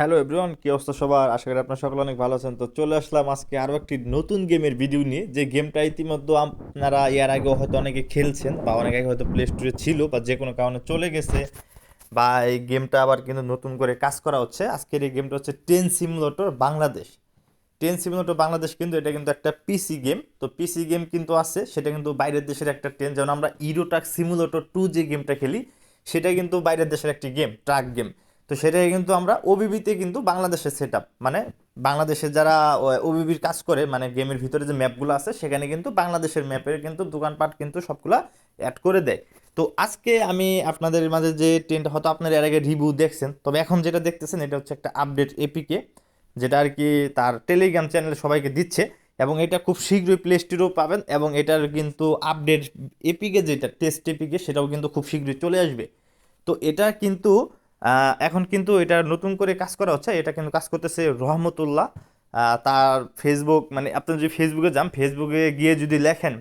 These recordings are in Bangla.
হ্যালো এভরিওয়ান কি অবস্থা সবার? আশা করি আপনারা সকলে অনেক ভালো আছেন। তো চলে আসলাম আজকে আরও একটি নতুন গেমের ভিডিও নিয়ে। যে গেমটা ইতিমধ্যে আপনারা এর আগেও হয়তো অনেকে খেলছেন বা অনেক আগে হয়তো প্লে স্টোরে ছিল বা যে কোনো কারণে চলে গেছে বা এই গেমটা আবার কিন্তু নতুন করে কাজ করা হচ্ছে। আজকের এই গেমটা হচ্ছে train simulator Bangladesh train simulator Bangladesh কিন্তু এটা কিন্তু একটা পিসি গেম তো পিসি গেম কিন্তু আছে, সেটা কিন্তু বাইরের দেশের একটা ট্রেন যেমন আমরা ইরোটাক সিমুলেটর টু যে গেমটা খেলি, সেটা কিন্তু বাইরের দেশের একটি গেম ট্রাক গেম তো সেটাই কিন্তু আমরা ওবিবিতে কিন্তু বাংলাদেশের সেট মানে বাংলাদেশের যারা ওবিবির কাজ করে মানে গেমের ভিতরে যে ম্যাপগুলো আছে, সেখানে কিন্তু বাংলাদেশের ম্যাপের কিন্তু দোকানপাট কিন্তু সবগুলা অ্যাড করে দেয়। তো আজকে আমি আপনাদের মাঝে যে ট্রেনটা হয়তো আপনারা এর আগে রিভিউ দেখছেন, তবে এখন যেটা দেখতেছেন, এটা হচ্ছে একটা আপডেট এপিকে যেটা আর কি তার টেলিগ্রাম চ্যানেলে সবাইকে দিচ্ছে, এবং এটা খুব শীঘ্রই প্লে স্টোরেও পাবেন, এবং এটার কিন্তু আপডেট এপিকে যেটা টেস্ট এপিকে সেটাও কিন্তু খুব শীঘ্রই চলে আসবে। তো এটা কিন্তু এখন কিন্তু এটা নতুন করে কাজ করা হচ্ছে। এটা কিন্তু কাজ করতেছে রহমতুল্লাহ। তার ফেসবুক মানে আপনি যদি ফেসবুকে যান ফেসবুকে গিয়ে যদি লেখেন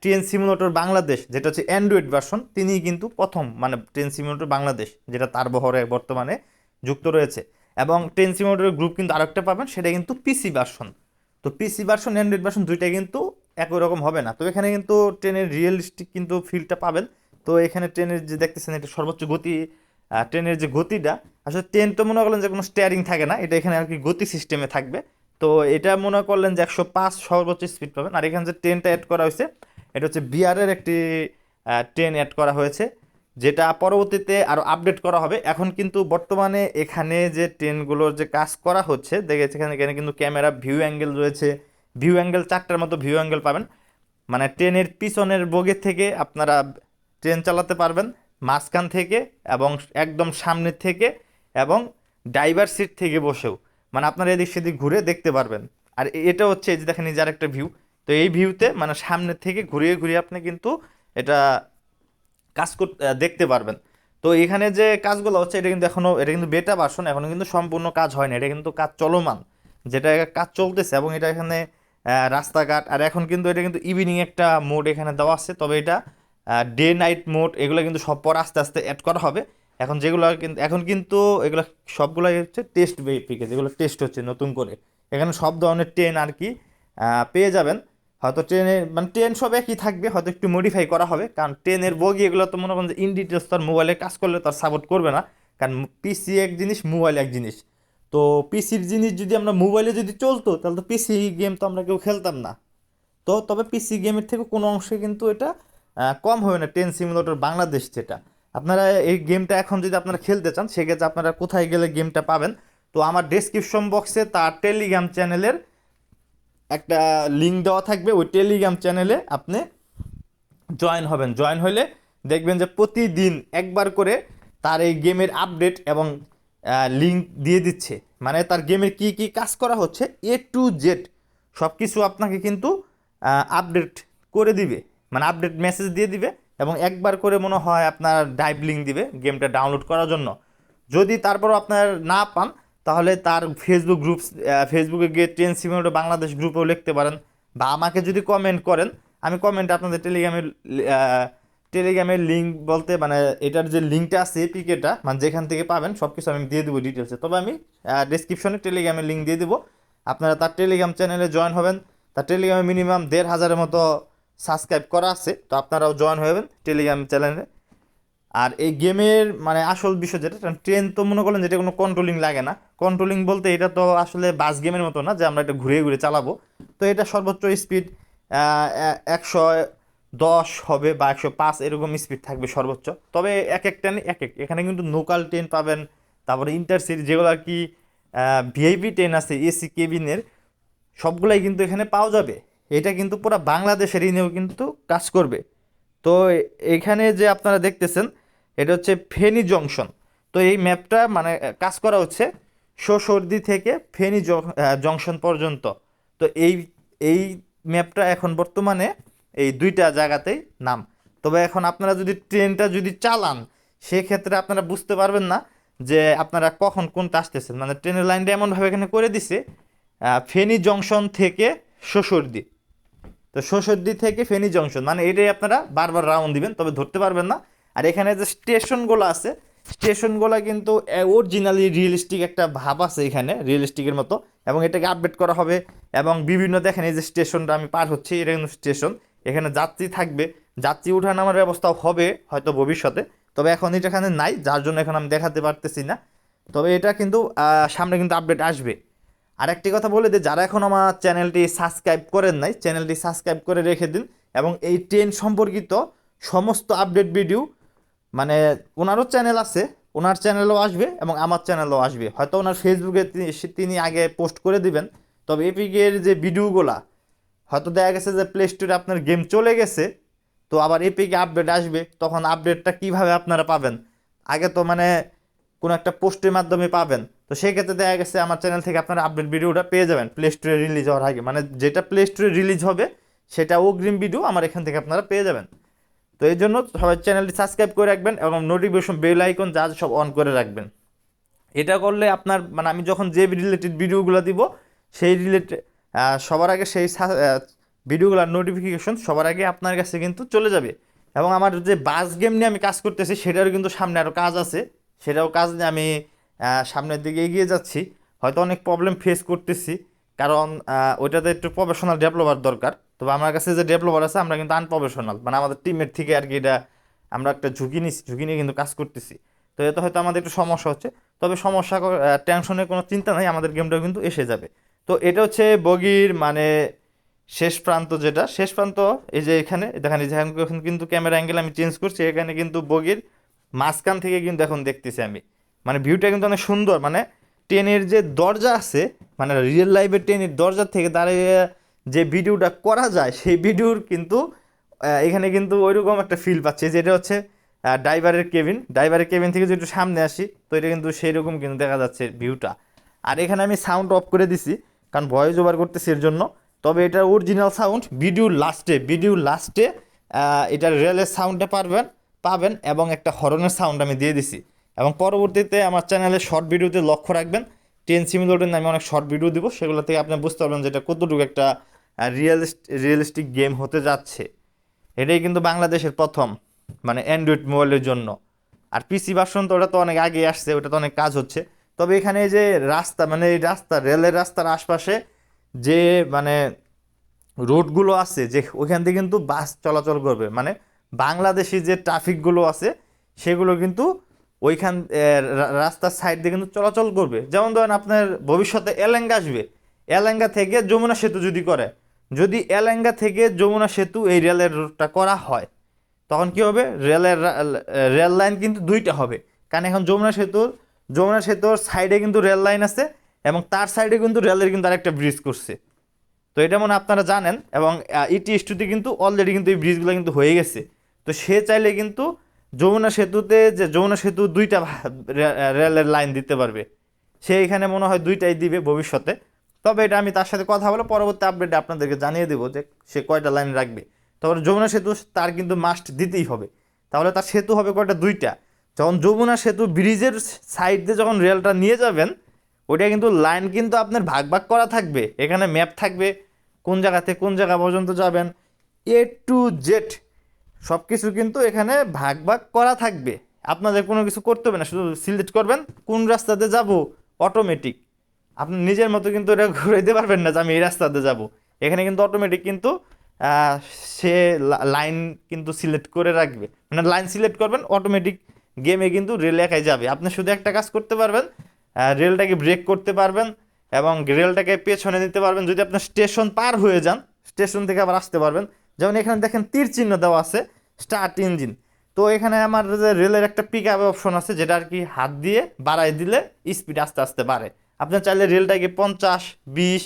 ট্রেন সিমুলেটর বাংলাদেশ যেটা হচ্ছে অ্যান্ড্রয়েড ভার্সন তিনি কিন্তু প্রথম মানে ট্রেন সিমুলেটর বাংলাদেশ যেটা তার বহরে বর্তমানে যুক্ত রয়েছে। এবং ট্রেন সিমুলেটর গ্রুপ কিন্তু আরেকটা পাবেন, সেটা কিন্তু পিসি ভার্সন তো পিসি ভার্সন অ্যান্ড্রয়েড ভার্সন দুইটাই কিন্তু একই রকম হবে না। তো এখানে কিন্তু ট্রেনের রিয়েলিস্টিক কিন্তু ফিলটা পাবেন। তো এখানে ট্রেনের যে দেখতেছেন, এটা সর্বোচ্চ গতি ট্রেনের যে গতিটা, আসলে ট্রেন তো মনে করলেন যে কোনো স্টিয়ারিং থাকে না, এটা এখানে আর কি গতি সিস্টেমে থাকবে। তো এটা মনে করলেন যে একশো পাঁচ সর্বোচ্চ স্পিড পাবেন। আর এখানে যে ট্রেনটা অ্যাড করা হয়েছে, এটা হচ্ছে বিআরের একটি ট্রেন অ্যাড করা হয়েছে, যেটা পরবর্তীতে আরও আপডেট করা হবে। এখন কিন্তু বর্তমানে এখানে যে ট্রেনগুলোর যে কাজ করা হচ্ছে দেখেছে এখানে এখানে কিন্তু ক্যামেরা ভিউ অ্যাঙ্গেল রয়েছে। ভিউ অ্যাঙ্গেল চারটার মতো ভিউ অ্যাঙ্গেল পাবেন। মানে ট্রেনের পিছনের বগি থেকে আপনারা ট্রেন চালাতে পারবেন। মাঝখান থেকে এবং একদম সামনের থেকে এবং ড্রাইভার সিট থেকে বসেও। মানে আপনারা এদিক সেদিক ঘুরে দেখতে পারবেন। আর এটা হচ্ছে এই যে দেখেন এই একটা ভিউ তো এই ভিউতে মানে সামনের থেকে ঘুরিয়ে ঘুরিয়ে আপনি কিন্তু এটা কাজ করতে দেখতে পারবেন। তো এখানে যে কাজগুলো হচ্ছে, এটা কিন্তু এখনও এটা কিন্তু বেটা ভার্সন এখনও কিন্তু সম্পূর্ণ কাজ হয়নি। এটা কিন্তু কাজ চলমান। যেটা কাজ চলতেছে এবং এটা এখানে রাস্তাঘাট। আর এখন কিন্তু এটা কিন্তু ইভিনিং একটা মোড এখানে দেওয়া আছে। তবে এটা ডে নাইট মোড এগুলো কিন্তু সব পর আস্তে আস্তে অ্যাড করা হবে। এখন যেগুলো কিন্তু এখন কিন্তু এগুলো সবগুলোই হচ্ছে টেস্ট বেপিকে যেগুলো টেস্ট হচ্ছে নতুন করে। এখানে সব ধরনের ট্রেন আর কি পেয়ে যাবেন। হয়তো ট্রেনে মানে ট্রেন সব একই থাকবে, হয়তো একটু মডিফাই করা হবে। কারণ ট্রেনের বগি, এগুলো তো মনে করেন যে ইন ডিটেলস তার মোবাইলে কাজ করলে তার সাপোর্ট করবে না। কারণ পিসি এক জিনিস মোবাইল এক জিনিস। তো পিসির জিনিস যদি আমরা মোবাইলে যদি চলতো, তাহলে তো পিসি গেম তো আমরা কেউ খেলতাম না। তো তবে পিসি গেমের থেকে কোনো অংশে কিন্তু এটা কম হবে না টেন সিমুলেটর বাংলাদেশ যেটা। আপনারা এই গেমটা এখন যদি আপনারা খেলতে চান, সেক্ষেত্রে আপনারা কোথায় গেলে গেমটা পাবেন? তো আমার ডেসক্রিপশন বক্সে তার টেলিগ্রাম চ্যানেলের একটা লিঙ্ক দেওয়া থাকবে। ওই টেলিগ্রাম চ্যানেলে আপনি জয়েন হবেন। জয়েন হলে দেখবেন যে প্রতিদিন একবার করে তার এই গেমের আপডেট এবং লিঙ্ক দিয়ে দিচ্ছে। মানে তার গেমের কি কি কাজ করা হচ্ছে এ টু জেড সব কিছু আপনাকে কিন্তু আপডেট করে দিবে। মানে আপডেট মেসেজ দিয়ে দিবে এবং একবার করে মনে হয় আপনার ডাইভ লিঙ্ক দিবে গেমটা ডাউনলোড করার জন্য। যদি তারপরও আপনার না পান, তাহলে তার ফেসবুক গ্রুপ ফেসবুকে গিয়ে ট্রেন সিমিউলেটর বাংলাদেশ গ্রুপেও লিখতে পারেন বা আমাকে যদি কমেন্ট করেন, আমি কমেন্টে আপনাদের টেলিগ্রামের টেলিগ্রামের লিঙ্ক বলতে মানে এটার যে লিঙ্কটা আছে পিকেটা মানে যেখান থেকে পাবেন সব কিছু আমি দিয়ে দেবো ডিটেলসে তবে আমি ডিসক্রিপশনে টেলিগ্রামের লিঙ্ক দিয়ে দেবো। আপনারা তার টেলিগ্রাম চ্যানেলে জয়েন হবেন। তার টেলিগ্রামে মিনিমাম দেড় হাজারের মতো সাবস্ক্রাইব করা আছে, তো আপনারাও জয়েন হবেন টেলিগ্রাম চ্যানেলে আর এই গেমের মানে আসল বিষয় যেটা ট্রেন তো মনে করলেন যেটা কোনো কন্ট্রোলিং লাগে না। কন্ট্রোলিং বলতে এটা তো আসলে বাস গেমের মতো না, যে আমরা এটা ঘুরে ঘুরে চালাবো। তো এটা সর্বোচ্চ স্পিড একশো দশ হবে বা একশো পাঁচ, এরকম স্পিড থাকবে সর্বোচ্চ। তবে এক এক ট্রেন এক এক, এখানে কিন্তু লোকাল ট্রেন পাবেন, তারপরে ইন্টারসিটি যেগুলো আর কি ভিআইপি ট্রেন আছে এসি কেবিনের সবগুলাই কিন্তু এখানে পাওয়া যাবে। এটা কিন্তু পুরো বাংলাদেশের ইনেও কিন্তু কাজ করবে। তো এখানে যে আপনারা দেখতেছেন, এটা হচ্ছে ফেনী জংশন। তো এই ম্যাপটা মানে কাজ করা হচ্ছে সোসর্দি থেকে ফেনী জংশন পর্যন্ত। তো এই এই ম্যাপটা এখন বর্তমানে এই দুইটা জায়গাতেই নাম। তবে এখন আপনারা যদি ট্রেনটা যদি চালান, সেক্ষেত্রে আপনারা বুঝতে পারবেন না যে আপনারা কখন কোনটা আসতেছেন। মানে ট্রেনের লাইনটা এমনভাবে এখানে করে দিছে ফেনী জংশন থেকে শ্বশুরদি তো শ্বশুরদি থেকে ফেনী জংশন মানে এটাই আপনারা বারবার রাউন্ড দিবেন, তবে ধরতে পারবেন না। আর এখানে যে স্টেশনগুলো আছে, স্টেশনগুলো কিন্তু অরিজিনালি রিয়েলিস্টিক একটা ভাব আছে এখানে রিয়েলিস্টিকের মতো, এবং এটাকে আপডেট করা হবে, এবং বিভিন্ন দেখেন এই যে স্টেশনটা আমি পার হচ্ছি, এটা কিন্তু স্টেশন। এখানে যাত্রী থাকবে, যাত্রী উঠা নামার ব্যবস্থাও হবে হয়তো ভবিষ্যতে, তবে এখন এটা এখানে নাই, যার জন্য এখন আমি দেখাতে পারতেছি না। তবে এটা কিন্তু সামনে কিন্তু আপডেট আসবে। আর একটি কথা বলে দিই যারা এখন আমার চ্যানেলটি সাবস্ক্রাইব করেন নাই, চ্যানেলটি সাবস্ক্রাইব করে রেখে দিন এবং এই ট্রেন সম্পর্কিত সমস্ত আপডেট ভিডিও মানে ওনারও চ্যানেল আছে, ওনার চ্যানেলও আসবে এবং আমার চ্যানেলও আসবে। হয়তো ওনার ফেসবুকে তিনি- আগে পোস্ট করে দিবেন, তবে এপিকের যে ভিডিওগুলা, হয়তো দেখা গেছে যে প্লে স্টোরে আপনার গেম চলে গেছে, তো আবার এপিকে আপডেট আসবে, তখন আপডেটটা কীভাবে আপনারা পাবেন? আগে তো মানে কোনো একটা পোস্টের মাধ্যমে পাবেন। তো সেই ক্ষেত্রে দেখা গেছে আমার চ্যানেল থেকে আপনারা আপডেট ভিডিওটা পেয়ে যাবেন প্লে স্টোরে রিলিজ হওয়ার আগে। মানে যেটা প্লে স্টোরে রিলিজ হবে, সেটা অগ্রিম ভিডিও আমার এখান থেকে আপনারা পেয়ে যাবেন। তো এই জন্য সবাই চ্যানেলটি সাবস্ক্রাইব করে রাখবেন এবং নোটিফিকেশন বেল আইকন যা সব অন করে রাখবেন। এটা করলে আপনার মানে আমি যখন যে রিলেটেড ভিডিওগুলো দিব, সেই রিলেটেড সবার আগে সেই ভিডিওগুলোর নোটিফিকেশন সবার আগে আপনার কাছে কিন্তু চলে যাবে। এবং আমার যে বাস গেম নিয়ে আমি কাজ করতেছি, সেটারও কিন্তু সামনে আরও কাজ আছে। সেটাও কাজ নিয়ে আমি সামনের দিকে এগিয়ে যাচ্ছি। হয়তো অনেক প্রবলেম ফেস করতেছি, কারণ ওইটাতে একটু প্রফেশনাল ডেভেলপার দরকার। তবে আমার কাছে যে ডেভেলপার আছে, আমরা কিন্তু আনপ্রফেশনাল মানে আমাদের টিমের থেকে আর কি এটা আমরা একটা ঝুঁকি নিচ্ছি ঝুঁকি নিয়ে কিন্তু কাজ করতেছি। তো এতে হয়তো আমাদের একটু সমস্যা হচ্ছে। তবে সমস্যা টেনশনের কোনো চিন্তা নাই, আমাদের গেমটাও কিন্তু এসে যাবে। তো এটা হচ্ছে বগির মানে শেষ প্রান্ত যেটা। শেষ প্রান্ত, এই যে এখানে, দেখেন, এই যে এখন কিন্তু ক্যামেরা অ্যাঙ্গেল আমি চেঞ্জ করছি। এখানে কিন্তু বগির মাঝখান থেকে কিন্তু এখন দেখতেছি আমি। মানে ভিউটা কিন্তু অনেক সুন্দর মানে ট্রেনের যে দরজা আছে মানে রিয়েল লাইফের ট্রেনের দরজা থেকে দাঁড়িয়ে যে ভিডিওটা করা যায়, সেই ভিডিওর কিন্তু এখানে কিন্তু ওইরকম একটা ফিল পাচ্ছে যেটা হচ্ছে ড্রাইভারের কেবিন ড্রাইভারের কেবিন থেকে যদি একটু সামনে আসি, তো এটা কিন্তু সেই রকম কিন্তু দেখা যাচ্ছে ভিউটা আর এখানে আমি সাউন্ড অফ করে দিছি, কারণ ভয়েস ওভার করতেছি এর জন্য। তবে এটা অরিজিনাল সাউন্ড ভিডিওর লাস্টে ভিডিওর লাস্টে এটার রেলের সাউন্ডটা পারবেন, পাবেন এবং একটা হরনের সাউন্ড আমি দিয়ে দিছি। এবং পরবর্তীতে আমার চ্যানেলে শর্ট ভিডিওতে লক্ষ্য রাখবেন। টেন সিমিলোটের আমি অনেক শর্ট ভিডিও দেবো, সেগুলো থেকে আপনি বুঝতে পারবেন যে এটা কতটুকু একটা রিয়েলিস্ট রিয়েলিস্টিক গেম হতে যাচ্ছে। এটাই কিন্তু বাংলাদেশের প্রথম মানে অ্যান্ড্রয়েড মোবাইলের জন্য। আর পিসি ভার্সন তো ওটা তো অনেক আগে আসছে, ওটা তো অনেক কাজ হচ্ছে। তবে এখানে যে রাস্তা মানে এই রাস্তা, রেলের রাস্তার আশপাশে যে মানে রোডগুলো আছে, যে ওইখান থেকে কিন্তু বাস চলাচল করবে। মানে বাংলাদেশি যে ট্রাফিকগুলো আছে, সেগুলো কিন্তু ওইখান রাস্তার সাইড দিয়ে কিন্তু চলাচল করবে। যেমন ধরেন আপনার ভবিষ্যতে এলেঙ্গা আসবে। এলেঙ্গা থেকে যমুনা সেতু যদি করে, যদি এলেঙ্গা থেকে যমুনা সেতু এই রেলের রুটটা করা হয়, তখন কি হবে? রেলের রেল লাইন কিন্তু দুইটা হবে। কারণ এখন যমুনা সেতুর যমুনা সেতুর সাইডে কিন্তু রেল লাইন আছে এবং তার সাইডে কিন্তু রেলের কিন্তু আরেকটা ব্রিজ করছে। তো এটা মনে আপনারা জানেন এবং ইটি স্টুতে কিন্তু অলরেডি কিন্তু এই ব্রিজগুলো কিন্তু হয়ে গেছে। তো সে চাইলে কিন্তু যমুনা সেতুতে যে যমুনা সেতু দুইটা রেলের লাইন দিতে পারবে। সে এখানে মনে হয় দুইটাই দিবে ভবিষ্যতে। তবে এটা আমি তার সাথে কথা বলে পরবর্তী আপডেটে আপনাদেরকে জানিয়ে দেবো যে সে কয়টা লাইন রাখবে। তারপরে যমুনা সেতু তার কিন্তু মাস্ট দিতেই হবে। তাহলে তার সেতু হবে কয়টা? দুইটা। যখন যমুনা সেতু ব্রিজের সাইড দিয়ে যখন রেলটা নিয়ে যাবেন, ওইটা কিন্তু লাইন কিন্তু আপনার ভাগ ভাগ করা থাকবে। এখানে ম্যাপ থাকবে কোন জায়গাতে কোন জায়গা পর্যন্ত যাবেন। এ টু জেড সব কিছু কিন্তু এখানে ভাগ ভাগ করা থাকবে। আপনাদের কোনো কিছু করতে হবে না, শুধু সিলেক্ট করবেন, কোন রাস্তাতে যাব অটোমেটিক আপনি নিজের মতো কিন্তু এটা ঘুরে দিতে পারবেন না যে আমি এই রাস্তাতে যাব। এখানে কিন্তু অটোমেটিক কিন্তু সে লাইন কিন্তু সিলেক্ট করে রাখবে। মানে লাইন সিলেক্ট করবেন অটোমেটিক গেমে কিন্তু রেল একাই যাবে। আপনি শুধু একটা কাজ করতে পারবেন রেলটাকে ব্রেক করতে পারবেন এবং রেলটাকে পেছনে দিতে পারবেন। যদি আপনার স্টেশন পার হয়ে যান স্টেশন থেকে আবার আসতে পারবেন। যেমন এখানে দেখেন তীর চিহ্ন দেওয়া আছে স্টার্ট ইঞ্জিন। তো এখানে আমার যে রেলের একটা পিক আপ অপশন আছে, যেটা আর কি হাত দিয়ে বাড়াই দিলে স্পিড আস্তে আস্তে বাড়ে। আপনি চাইলে রেলটাকে পঞ্চাশ, বিশ,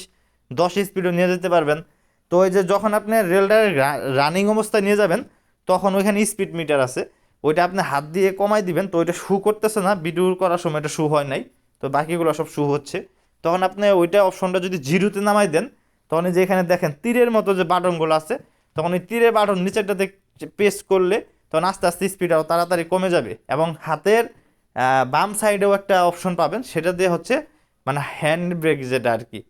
দশ স্পিডও নিয়ে যেতে পারবেন। তো ওই যে যখন আপনি রেলটা রানিং অবস্থায় নিয়ে যাবেন, তখন ওইখানে স্পিড মিটার আছে। ওইটা আপনি হাত দিয়ে কমাই দিবেন, তো ওইটা শু করতেছে না ভিডিও করার সময় এটা শু হয় নাই। তো বাকিগুলো সব শু হচ্ছে। তখন আপনি ওইটা অপশনটা যদি জিরোতে নামাই দেন, তখন যে এখানে দেখেন তীরের মতো যে বাটনগুলো আছে, তখন ওই তীরের বাটন নিচেরটাতে পেস্ট করলে তখন আস্তে আস্তে স্পিড আরও তাড়াতাড়ি কমে যাবে এবং হাতের বাম সাইডেও একটা অপশন পাবেন, সেটা দিয়ে হচ্ছে মানে হ্যান্ড ব্রেক যেটা আর কি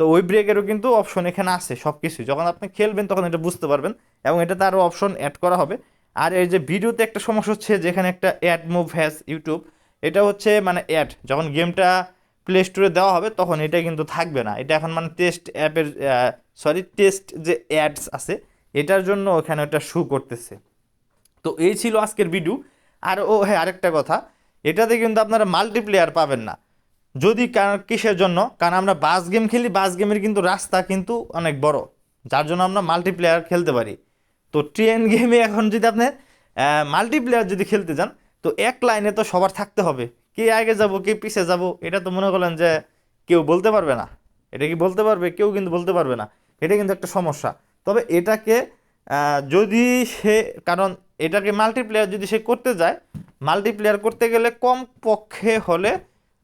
তো ওই ব্রেকেরও কিন্তু অপশন এখানে আছে সব কিছু যখন আপনি খেলবেন তখন এটা বুঝতে পারবেন এবং এটাতে আরও অপশন অ্যাড করা হবে। আর এই যে ভিডিওতে একটা সমস্যা হচ্ছে যেখানে একটা অ্যাড মুভ হ্যাজ ইউটিউব এটা হচ্ছে মানে অ্যাড যখন গেমটা প্লে স্টোরে দেওয়া হবে তখন এটা কিন্তু থাকবে না। এটা এখন মানে টেস্ট অ্যাপের সরি টেস্ট যে অ্যাডস আছে এটার জন্য ওখানে ওটা শু করতেছে। তো এই ছিল আজকের ভিডিও আর ও হ্যাঁ আরেকটা কথা। এটাতে কিন্তু আপনারা মাল্টিপ্লেয়ার পাবেন না। যদি কিসের জন্য? কারণ আমরা বাস গেম খেলি, বাস গেমের কিন্তু রাস্তা কিন্তু অনেক বড়। যার জন্য আমরা মাল্টিপ্লেয়ার খেলতে পারি। তো ট্রেন গেমে এখন যদি আপনি মাল্টিপ্লেয়ার যদি খেলতে যান, তো এক লাইনে তো সবার থাকতে হবে। কে আগে যাব, কে পিছে যাব, এটা তো মনে করলেন যে কেউ বলতে পারবে না। এটা কি বলতে পারবে? কেউ কিন্তু বলতে পারবে না। এটা কিন্তু একটা সমস্যা। তবে এটাকে যদি সে, কারণ এটাকে মাল্টিপ্লেয়ার যদি সে করতে যায় মাল্টিপ্লেয়ার করতে গেলে কম পক্ষে হলে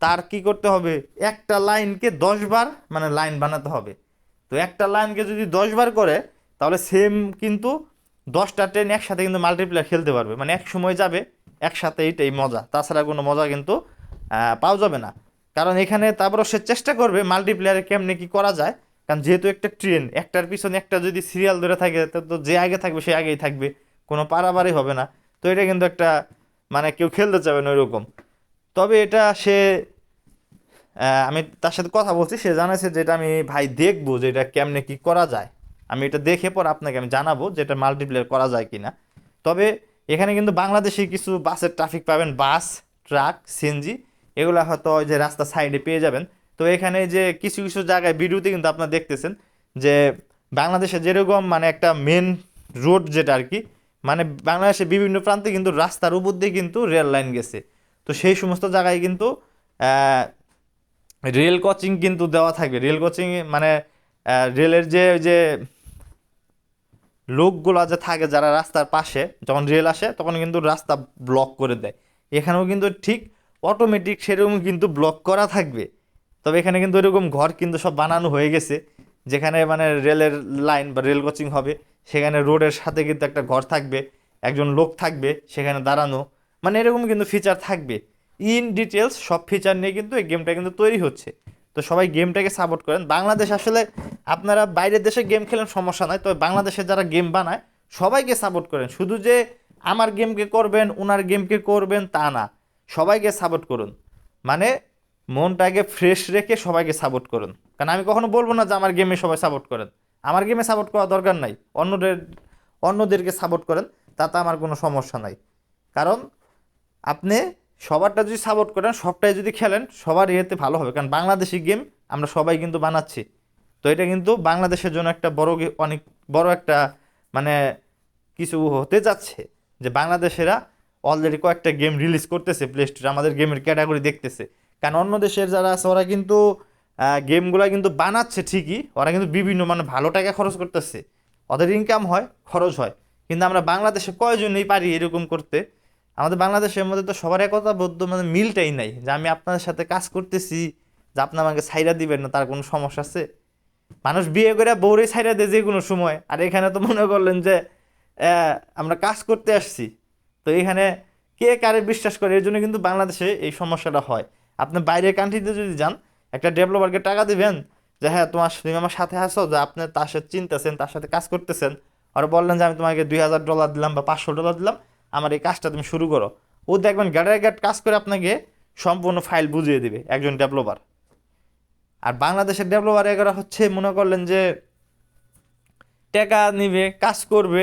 তার কি করতে হবে? একটা লাইনকে দশবার মানে লাইন বানাতে হবে। তো একটা লাইনকে যদি দশবার করে, তাহলে সেম কিন্তু দশটা ট্রেন একসাথে কিন্তু মাল্টিপ্লেয়ার খেলতে পারবে। মানে এক সময় যাবে, একসাথে এইটাই মজা। তাছাড়া কোনো মজা কিন্তু পাওয়া যাবে না। কারণ এখানে তারপরও সে চেষ্টা করবে মাল্টিপ্লেয়ারে কেমনে কি করা যায়। কারণ যেহেতু একটা ট্রেন, একটার পিছনে একটা যদি সিরিয়াল ধরে থাকে, তো যে আগে থাকবে সে আগেই থাকবে। কোনো পারাবারই হবে না। তো এটা কিন্তু একটা মানে কেউ খেলতে চাবে না ওইরকম। তবে এটা সে আমি তার সাথে কথা বলছি, সে জানাইছে যে এটা আমি ভাই দেখব যে এটা কেমনে কি করা যায়। আমি এটা দেখে পর আপনাকে আমি জানাব যে এটা মাল্টিপ্লেয়ার করা যায় কিনা। তবে এখানে কিন্তু বাংলাদেশে কিছু বাসের ট্রাফিক পাবেন, বাস ট্রাক সিএনজি এগুলো হয়তো ওই যে রাস্তা সাইডে পেয়ে যাবেন। তো এখানে যে কিছু কিছু জায়গায় ভিডিওতে কিন্তু আপনারা দেখতেছেন যে বাংলাদেশে যেরকম মানে একটা মেন রোড যেটা আর কি মানে বাংলাদেশে বিভিন্ন প্রান্তে কিন্তু রাস্তার উপর দিয়ে কিন্তু রেল লাইন গেছে। তো সেই সমস্ত জায়গায় কিন্তু রেল কোচিং কিন্তু দেওয়া থাকবে। রেল কোচিং মানে রেলের যে যে লোকগুলো যে থাকে যারা রাস্তার পাশে, যখন রেল আসে তখন কিন্তু রাস্তা ব্লক করে দেয়। এখানেও কিন্তু ঠিক অটোমেটিক সেরকম কিন্তু ব্লক করা থাকবে। তবে এখানে কিন্তু এরকম ঘর কিন্তু সব বানানো হয়ে গেছে, যেখানে মানে রেলের লাইন বা রেল কোচিং হবে, সেখানে রোডের সাথে কিন্তু একটা ঘর থাকবে, একজন লোক থাকবে সেখানে দাঁড়ানো মানে এরকম কিন্তু ফিচার থাকবে। ইন ডিটেলস সব ফিচার নিয়ে কিন্তু এই গেমটা কিন্তু তৈরি হচ্ছে। তো সবাই গেমটাকে সাপোর্ট করেন। বাংলাদেশ আসলে আপনারা বাইরের দেশে গেম খেলেন সমস্যা নয় তবে বাংলাদেশে যারা গেম বানায়, সবাইকে সাপোর্ট করেন। শুধু যে আমার গেমকে করবেন ওনার গেমকে করবেন তা না, সবাইকে সাপোর্ট করুন। মানে মনটাকে ফ্রেশ রেখে সবাইকে সাপোর্ট করুন। কারণ আমি কখনো বলব না যে আমার গেমে সবাই সাপোর্ট করেন। আমার গেমে সাপোর্ট করা দরকার নাই। অন্যদের, অন্যদেরকে সাপোর্ট করেন, তাতে আমার কোনো সমস্যা নাই। কারণ আপনি সবারটা যদি সাপোর্ট করেন, সবটাই যদি খেলেন সবার ইয়েতে ভালো হবে। কারণ বাংলাদেশি গেম আমরা সবাই কিন্তু বানাচ্ছি। তো এটা কিন্তু বাংলাদেশের জন্য একটা বড় অনেক বড় একটা মানে কিছু হতে যাচ্ছে। যে বাংলাদেশেরা অলরেডি কয়েকটা গেম রিলিজ করতেছে প্লে স্টোরে আমাদের গেমের ক্যাটাগরি দেখতেছে। কারণ অন্য দেশের যারা আছে, ওরা কিন্তু গেমগুলো কিন্তু বানাচ্ছে ঠিকই, ওরা কিন্তু বিভিন্ন মানে ভালো টাকা খরচ করতেছে। ওদের ইনকাম হয়, খরচ হয়। কিন্তু আমরা বাংলাদেশে কয়জনই পারি এরকম করতে? আমাদের বাংলাদেশের মধ্যে তো সবার একতা বদ্ধ মানে মিলটাই নাই। যে আমি আপনাদের সাথে কাজ করতেছি, যে আপনি আমাকে সাইরা দিবেন না, তার কোনো সমস্যা আছে? মানুষ বিয়ে করে বউরে ছাইরা দেয় যে কোনো সময়। আর এখানে তো মনে করলেন যে আমরা কাজ করতে আসছি। তো এখানে কে কারে বিশ্বাস করে? এর জন্য কিন্তু বাংলাদেশে এই সমস্যাটা হয়। আপনি বাইরের কান্ট্রিতে যদি যান, একটা ডেভেলপারকে টাকা দিবেন যে হ্যাঁ তোমার, তুমি আমার সাথে আসো যে আপনি তার সাথে চিনতেছেন, তার সাথে কাজ করতেছেন। আর বললেন যে, আমি তোমাকে দুই হাজার ডলার দিলাম বা পাঁচশো ডলার দিলাম, আমার এই কাজটা তুমি শুরু করো। ও দেখবেন গাড়ায় গাট কাজ করে আপনাকে সম্পূর্ণ ফাইল বুঝিয়ে দিবে একজন ডেভেলপার আর বাংলাদেশের ডেভেলপার এগারো হচ্ছে, মনে করলেন যে, টাকা নিবে, কাজ করবে,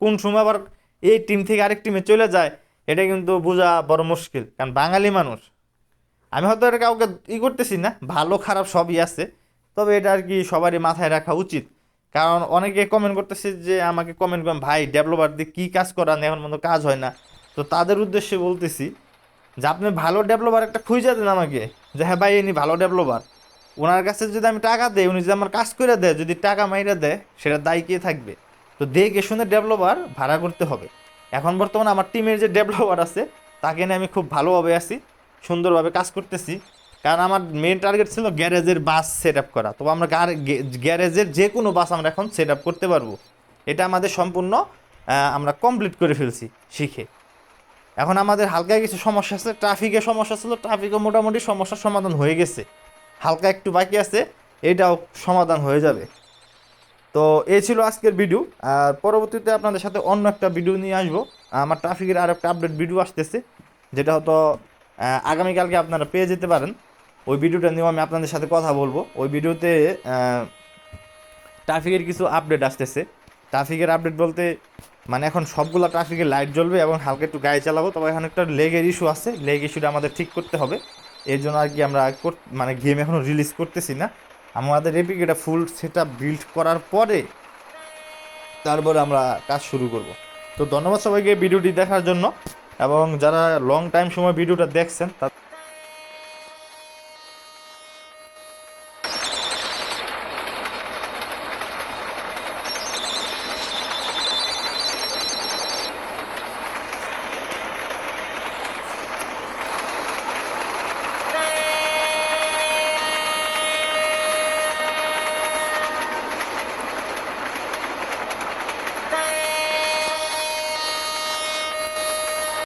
কোন সময় আবার এই টিম থেকে আরেক টিমে চলে যায়, এটা কিন্তু বোঝা বড় মুশকিল। কারণ বাঙালি মানুষ আমি হয়তো এটা কাউকে ই করতেছি না, ভালো খারাপ সবই আছে, তবে এটা আর কি সবারই মাথায় রাখা উচিত। কারণ অনেকে কমেন্ট করতেছে যে আমাকে কমেন্ট করেন, ভাই ডেভেলপার দিয়ে কী কাজ করান এখন মতো কাজ হয় না। তো তাদের উদ্দেশ্যে বলতেছি যে, আপনি ভালো ডেভেলপার একটা খুঁজে দেন আমাকে, যে হ্যাঁ ভাই, ইনি ভালো ডেভেলপার ওনার কাছে যদি আমি টাকা দেই, উনি যদি আমার কাজ করে দেয়, যদি টাকা মাইরা দেয়, সেটা দায়ী কে থাকবে? তো দেখে শুনে ডেভেলপার ভাড়া করতে হবে। এখন বর্তমানে আমার টিমের যে ডেভেলপার আছে, তাকে নিয়ে আমি খুব ভালোভাবে আছি। সুন্দরভাবে কাজ করতেছি। কারণ আমার মেন টার্গেট ছিল গ্যারেজের বাস সেট করা। তো আমরা গ্যারেজের যে কোনো বাস আমরা এখন সেট করতে পারব। এটা আমাদের সম্পূর্ণ আমরা কমপ্লিট করে ফেলছি শিখে। এখন আমাদের হালকা কিছু সমস্যা আছে। ট্রাফিকের সমস্যা ছিল ট্রাফিকও মোটামুটি সমস্যার সমাধান হয়ে গেছে। হালকা একটু বাকি আছে, এটাও সমাধান হয়ে যাবে। তো এই ছিল আজকের ভিডিও আর পরবর্তীতে আপনাদের সাথে অন্য একটা ভিডিও নিয়ে আসব। আমার ট্রাফিকের আর একটা আপডেট ভিডিও আসতেছে। যেটা হয়তো আগামীকালকে আপনারা পেয়ে যেতে পারেন। ওই ভিডিওটা নিয়েও আমি আপনাদের সাথে কথা বলব। ওই ভিডিওতে ট্রাফিকের কিছু আপডেট আসতেছে। ট্রাফিকের আপডেট বলতে মানে এখন সবগুলো ট্রাফিকের লাইট জ্বলবে এবং হালকা একটু গাড়ি চালাবো। তবে এখন একটা লেগের ইস্যু আছে। লেগ ইস্যুটা আমাদের ঠিক করতে হবে। এর জন্য আর কি আমরা মানে গেম এখনও রিলিজ করতেছি না। আমাদের এপিক এটা ফুল সেট বিল্ড করার পরে, তারপরে আমরা কাজ শুরু করব। তো ধন্যবাদ সবাইকে ভিডিওটি দেখার জন্য। এবং যারা লং টাইম সময় ভিডিওটা দেখছেন